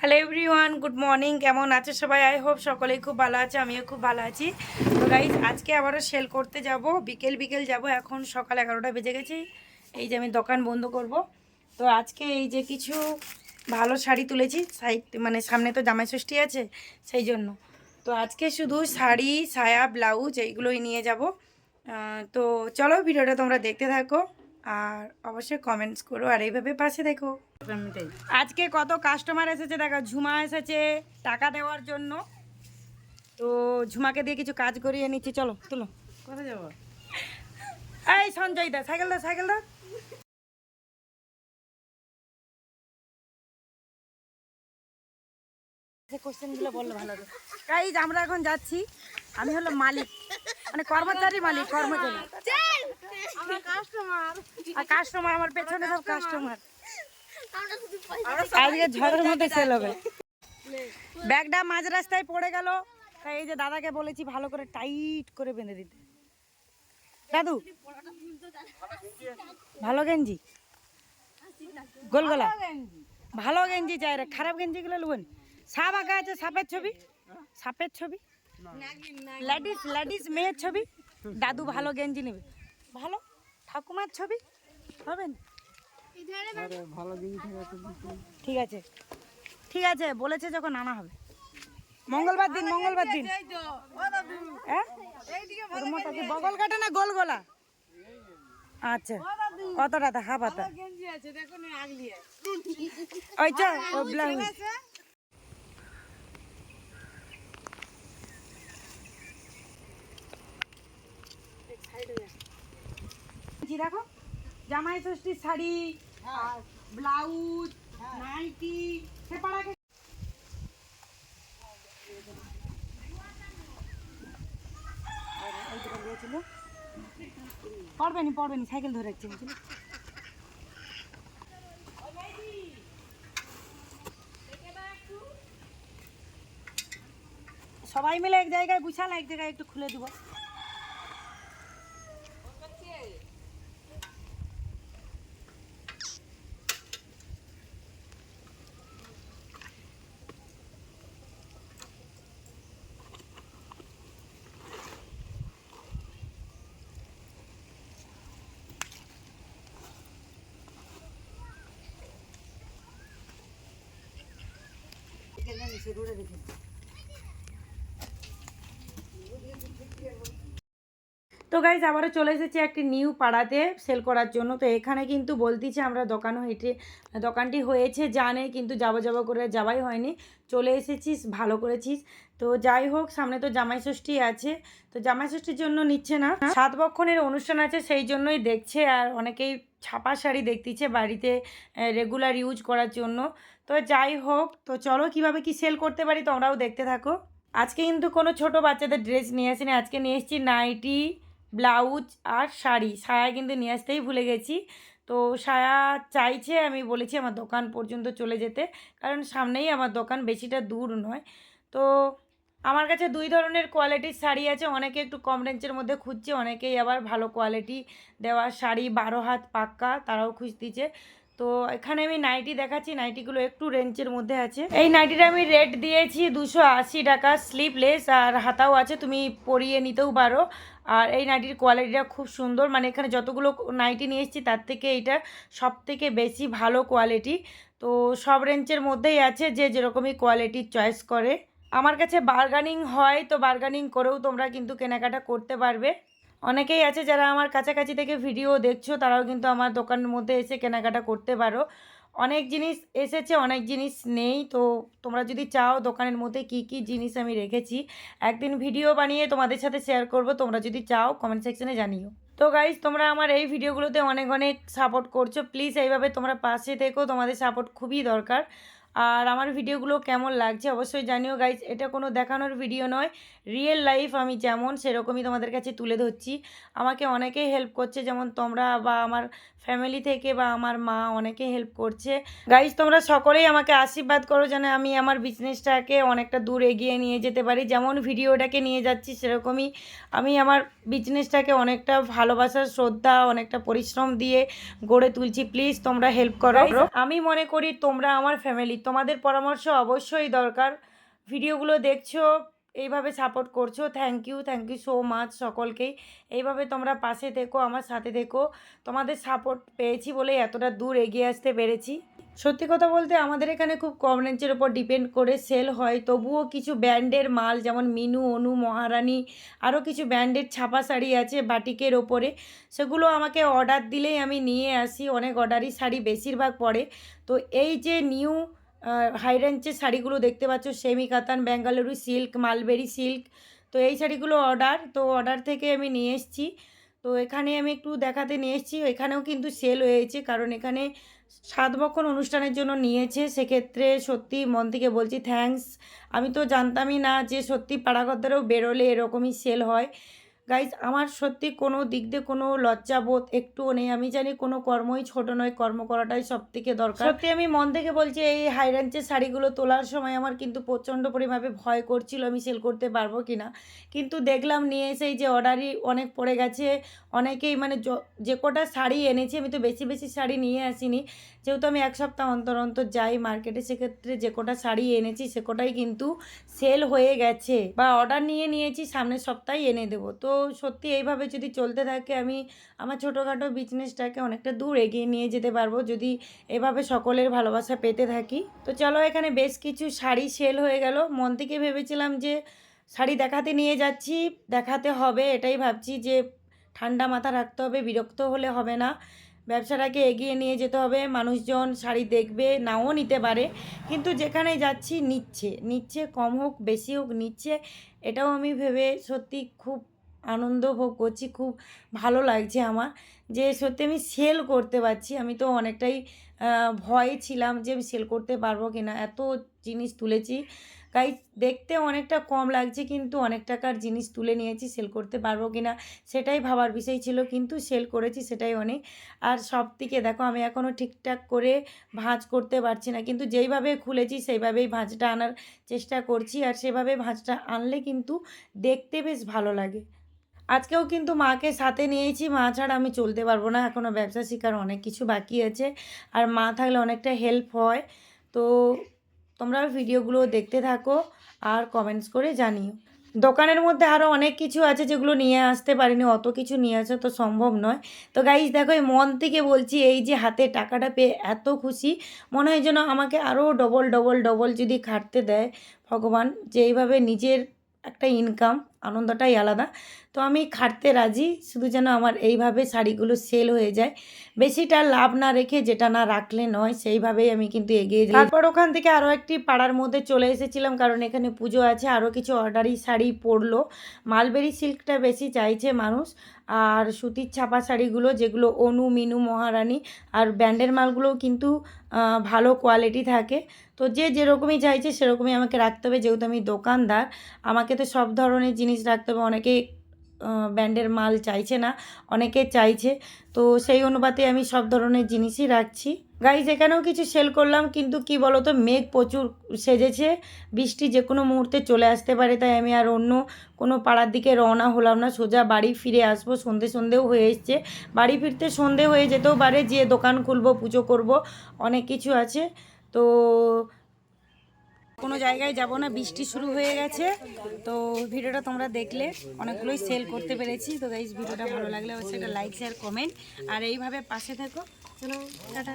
Hello everyone good morning কেমন আছে সবাই? আই হোপ সকলেই খুব ভালো আছে, আমিও খুব ভালো আছি। তো গাইজ আজকে আবারও সেল করতে যাব। বিকেল বিকেল যাব। এখন সকাল এগারোটা বেজে গেছে। এই যে আমি দোকান বন্ধ করব। তো আজকে এই যে কিছু ভালো শাড়ি তুলেছি। সাইড মানে সামনে তো জামাই ষষ্ঠী আছে, সেই জন্য। তো আজকে শুধু শাড়ি, সায়া, ব্লাউজ, এইগুলোই নিয়ে যাব। তো চলো ভিডিওটা তোমরা দেখতে থাকো। আর অবশ্যই কমেন্টস করো আর এইভাবে পাশে দেখো। আজকে কত কাস্টমার এসেছে দেখো ঝুমা এসেছে টাকা দেওয়ার জন্য। তো ঝুমাকে দিয়ে কিছু কাজ করিয়ে নিচ্ছি চলো তুলো। কোথায় যাব? এই সঞ্জয় দা সাইকেল দা সাইকেল দা কোশ্চেনগুলো বললে ভালো হবে গাইজ আমরা এখন যাচ্ছি। আমি হলো মালিক মানে কর্মচারী মালিক কর্মচারী। আর কাস্টমার আমার পেছনে সব কাস্টমার আজকে ঝড়ের মধ্যে সেল হবে। ব্যাগটা মাঝ রাস্তায় পড়ে গেল। তাই এই যে দাদাকে বলেছি ভালো করে টাইট করে বেঁধে দিতে। দাদু ভালো গেঞ্জি? গোলগোলা ভালো গেঞ্জি চাই রে খারাপ গেঞ্জি গুলো লুবেন। সাপ আঁকা আছে সাপের ছবি? সাপের ছবি? লেডিস লেডিস মেয়ের ছবি? দাদু ভালো গেঞ্জি নেবে। ভালো? ঠাকুমার ছবি? হবেন ঠিক আছে। ঠিক আছে বলেছে যখন আনা হবে। মঙ্গলবার দিন মঙ্গলবার দিন। হ্যাঁ? কি বগল কাটে না গোল গোলা? আচ্ছা কতটা হাফ হাতা। ওই চা ব্লাউজ জি দেখো জামাই ষষ্ঠীর শাড়ি আর ব্লাউজ নাইটি সেপাড়াকে পড়বেনি পড়বেনি সাইকেল ধরে রাখছি সবাই মিলে এক জায়গায় বুঝাল এক জায়গায় একটু খুলে দিব। তো গাইজ আবারও চলে এসেছি একটি নিউ পাড়াতে সেল করার জন্য। তো এখানে কিন্তু বলতেছে আমরা দোকান হেঁটে দোকানটি হয়েছে, জানে, কিন্তু যাব যাব করে যাওয়াই হয়নি। চলে এসেছিস, ভালো করেছিস। তো যাই হোক, সামনে তো জামাই ষষ্ঠী আছে। তো জামাই ষষ্ঠীর জন্য নিচ্ছে না। সাত বক্ষণের অনুষ্ঠান আছে, সেই জন্যই দেখছে, আর অনেকেই ছাপা শাড়ি দেখতেছে বাড়িতে রেগুলার ইউজ করার জন্য। তো যাই হোক, তো চলো কীভাবে কি সেল করতে পারি তোমরাও দেখতে থাকো। আজকে কিন্তু কোনো ছোট বাচ্চাদের ড্রেস নিয়ে আসিনি। আজকে নিয়ে এসেছি নাইটি ব্লাউজ আর শাড়ি। সায়া কিন্তু নিয়ে আসতেই ভুলে গেছি। তো সায়া চাইছে আমি বলেছি আমার দোকান পর্যন্ত চলে যেতে, কারণ সামনেই আমার দোকান, বেশিটা দূর নয়। তো আমার কাছে দুই ধরনের কোয়ালিটির শাড়ি আছে, অনেকে একটু কম রেঞ্জের মধ্যে খুঁজছে, অনেকেই আবার ভালো কোয়ালিটি দেওয়া শাড়ি, বারো হাত পাক্কা তারাও খুঁজ খুঁজতেছে। তো এখানে আমি নাইটি দেখাচ্ছি, নাইটিগুলো একটু রেঞ্জের মধ্যে আছে। এই নাইটিটা আমি রেট দিয়েছি দুশো আশি টাকা স্লিপলেস আর হাতাও আছে, তুমি পরিয়ে নিতেও পারো। আর এই নাইটির কোয়ালিটিটা খুব সুন্দর মানে এখানে যতগুলো নাইটি নিয়ে এসেছি, তার থেকে এইটা সব থেকে বেশি ভালো কোয়ালিটি তো সব রেঞ্জের মধ্যেই আছে, যে যেরকমই কোয়ালিটির চয়েস করে। আমার কাছে বার্গানিং হয়, তো বার্গানিং করেও তোমরা কিন্তু কেনাকাটা করতে পারবে। অনেকেই আছে যারা আমার কাছাকাছি থেকে ভিডিও দেখছ, তারাও কিন্তু আমার দোকানের মধ্যে এসে কেনাকাটা করতে পারো। অনেক জিনিস এসেছে, অনেক জিনিস নেই, তো তোমরা যদি চাও দোকানের মধ্যে কি কি জিনিস আমি রেখেছি, একদিন ভিডিও বানিয়ে তোমাদের সাথে শেয়ার করব, তোমরা যদি চাও কমেন্ট সেকশনে জানিও। তো গাইজ তোমরা আমার এই ভিডিওগুলোতে অনেক অনেক সাপোর্ট করছ প্লিজ এইভাবে তোমরা পাশে থেকো, তোমাদের সাপোর্ট খুবই দরকার। আর আমার ভিডিওগুলো কেমন লাগছে অবশ্যই জানিও গাইজ এটা কোনো দেখানোর ভিডিও নয়। রিয়েল লাইফ আমি যেমন সেরকমই তোমাদের কাছে তুলে ধরছি। আমাকে অনেকেই হেল্প করছে যেমন তোমরা বা আমার ফ্যামিলি থেকে বা আমার মা অনেকেই হেল্প করছে। গাইজ তোমরা সকলেই আমাকে আশীর্বাদ করো যেন আমি আমার বিজনেসটাকে অনেকটা দূর এগিয়ে নিয়ে যেতে পারি। যেমন ভিডিওটাকে নিয়ে যাচ্ছি সেরকমই আমি আমার বিজনেসটাকে অনেকটা ভালোবাসার শ্রদ্ধা অনেকটা পরিশ্রম দিয়ে গড়ে তুলছি। প্লিজ তোমরা হেল্প করো। আমি মনে করি তোমরা আমার ফ্যামিলি তোমাদের পরামর্শ অবশ্যই দরকার। ভিডিওগুলো দেখছ, এইভাবে সাপোর্ট করছ thank you thank you so much সকলকেই। এইভাবে তোমরা পাশে থেকো, আমার সাথে থেকো। তোমাদের সাপোর্ট পেয়েছি বলেই এতটা দূর এগিয়ে আসতে পেরেছি। সত্যি কথা বলতে আমাদের এখানে খুব কম রেঞ্জের ওপর ডিপেন্ড করে সেল হয়। তবুও কিছু ব্র্যান্ডের মাল, যেমন মিনু, অনু, মহারানী আরও কিছু ব্র্যান্ডের ছাপা শাড়ি আছে বাটিকের ওপরে। সেগুলো আমাকে অর্ডার দিলেই আমি নিয়ে আসি। অনেক অর্ডারই শাড়ি বেশিরভাগ পড়ে তো এই যে নিউ হাই রেঞ্জের শাড়িগুলো দেখতে পাচ্ছ সেমি কাতান ব্যাঙ্গালুরু সিল্ক মালবেরি সিল্ক তো এই শাড়িগুলো অর্ডার তো অর্ডার থেকে আমি নিয়ে এসেছি। তো এখানে আমি একটু দেখাতে নিয়ে এসেছি, এখানেও কিন্তু সেল হয়েছে, কারণ এখানে সাত বক্ষণ অনুষ্ঠানের জন্য নিয়েছে, সেক্ষেত্রে সত্যি মন থেকে বলছি থ্যাঙ্কস আমি তো জানতামই না যে সত্যি পাড়াগদ্দারেও বেরোলে এরকমই সেল হয়। গাইজ আমার সত্যি কোনো দিক দিয়ে কোনো লজ্জাবোধ একটুও নেই। আমি জানি কোনো কর্মই ছোট নয়, কর্ম করাটাই সব থেকে দরকার। সত্যি আমি মন থেকে বলছি, এই হাই রেঞ্জের শাড়িগুলো তোলার সময় আমার কিন্তু প্রচণ্ড পরিমাণে ভয় করছিল আমি সেল করতে পারব কি না কিন্তু দেখলাম নিয়ে এসেই যে অর্ডারই অনেক পড়ে গেছে। অনেকেই মানে যে কটা শাড়ি এনেছি, আমি তো বেশি বেশি শাড়ি নিয়ে আসিনি। যেহেতু আমি এক সপ্তাহ অন্তর অন্তর যাই মার্কেটে সেক্ষেত্রে যে কটা শাড়ি এনেছি, সে কটাই কিন্তু সেল হয়ে গেছে। বা অর্ডার নিয়ে নিয়েছি, সামনের সপ্তাহে এনে দেবো। তো সত্যি এইভাবে যদি চলতে থাকে, আমি আমার ছোটোখাটো বিজনেসটাকে অনেকটা দূর এগিয়ে নিয়ে যেতে পারব যদি এভাবে সকলের ভালোবাসা পেতে থাকি। তো চলো এখানে বেশ কিছু শাড়ি সেল হয়ে গেল। মন থেকে ভেবেছিলাম যে শাড়ি দেখাতে নিয়ে যাচ্ছি, দেখাতে হবে এটাই ভাবছি যে ঠান্ডা মাথা রাখতে হবে, বিরক্ত হলে হবে না। ব্যবসাটাকে এগিয়ে নিয়ে যেতে হবে, মানুষজন শাড়ি দেখবে, নাও নিতে পারে। কিন্তু যেখানে যাচ্ছি নিচ্ছে নিচ্ছে কম হোক, বেশি হোক, নিচ্ছে, এটাও আমি ভেবে সত্যি খুব আনন্দ ভোগ করছি, খুব ভালো লাগছে আমার। যে সত্যি আমি সেল করতে পারছি, আমি তো অনেকটাই ভয়ে ছিলাম যে আমি সেল করতে পারব কি না এত জিনিস তুলেছি। তাই দেখতে অনেকটা কম লাগছে, কিন্তু অনেক টাকার জিনিস তুলে নিয়েছি সেল করতে পারব কি না সেটাই ভাবার বিষয় ছিল, কিন্তু সেল করেছি সেটাই অনেক। আর সব থেকে দেখো, আমি এখনও ঠিকঠাক করে ভাঁজ করতে পারছি না, কিন্তু যেইভাবে খুলেছি সেইভাবেই ভাঁজটা আনার চেষ্টা করছি, আর সেভাবে ভাঁজটা আনলে কিন্তু দেখতে বেশ ভালো লাগে। আজকেও কিন্তু মাকে সাথে নিয়েছি। মা ছাড়া আমি চলতে পারব না। এখনও ব্যবসা শেখার অনেক কিছু বাকি আছে। আর মা থাকলে অনেকটা হেল্প হয়। তো তোমরা ভিডিওগুলো দেখতে থাকো আর কমেন্টস করে জানিও। দোকানের মধ্যে আরও অনেক কিছু আছে যেগুলো নিয়ে আসতে পারিনি। অত কিছু নিয়ে আসা তো সম্ভব নয়। তো গাইজ দেখো, এই মন থেকে বলছি, এই যে হাতে টাকাটা পেয়ে এত খুশি, মনে হয় যেন আমাকে আরও ডবল ডবল ডবল যদি খাটতে দেয় ভগবান, যে এইভাবে নিজের একটা ইনকাম আনন্দটাই আলাদা। তো আমি খাটতে রাজি, শুধু যেন আমার এইভাবে শাড়িগুলো সেল হয়ে যায়। বেশিটা লাভ না রেখে যেটা না রাখলে নয়, সেইভাবেই আমি কিন্তু এগিয়ে যাই। তারপর ওখান থেকে আরও একটি পাড়ার মধ্যে চলে এসেছিলাম, কারণ এখানে পুজো আছে আরও কিছু অর্ডারি শাড়ি পরলো। মালবেরি সিল্কটা বেশি চাইছে মানুষ, আর সুতির ছাপা শাড়িগুলো, যেগুলো অনু, মিনু, মহারানী, আর ব্যান্ডের মালগুলোও কিন্তু ভালো কোয়ালিটি থাকে। তো যে যেরকমই চাইছে সেরকমই আমাকে রাখতে হবে, যেহেতু আমি দোকানদার, আমাকে তো সব ধরনের জিনিস রাখতে হবে। অনেকেই ব্যান্ডের মাল চাইছে না, অনেকে চাইছে। তো সেই অনুপাতে আমি সব ধরনের জিনিসই রাখছি। গাইজ এখানেও কিছু সেল করলাম, কিন্তু কি বলতো, মেঘ প্রচুর সেজেছে। বৃষ্টি যে কোনো মুহূর্তে চলে আসতে পারে, তাই আমি আর অন্য কোনো পাড়ার দিকে রওনা হলাম না। সোজা বাড়ি ফিরে আসব, সন্ধে সন্ধেও হয়ে এসছে। বাড়ি ফিরতে সন্ধে হয়ে যেতেও পারে, যে দোকান খুলবো, পুজো করব, অনেক কিছু আছে। তো কোনো জায়গায় যাব না, বৃষ্টি শুরু হয়ে গেছে। তো ভিডিওটা তোমরা দেখলে, অনেকগুলোই সেল করতে পেরেছি। তো গাইজ ভিডিওটা ভালো লাগলে অবশ্যই একটা লাইক শেয়ার কমেন্ট আর এইভাবে পাশে থাকো। চলো, টাটা।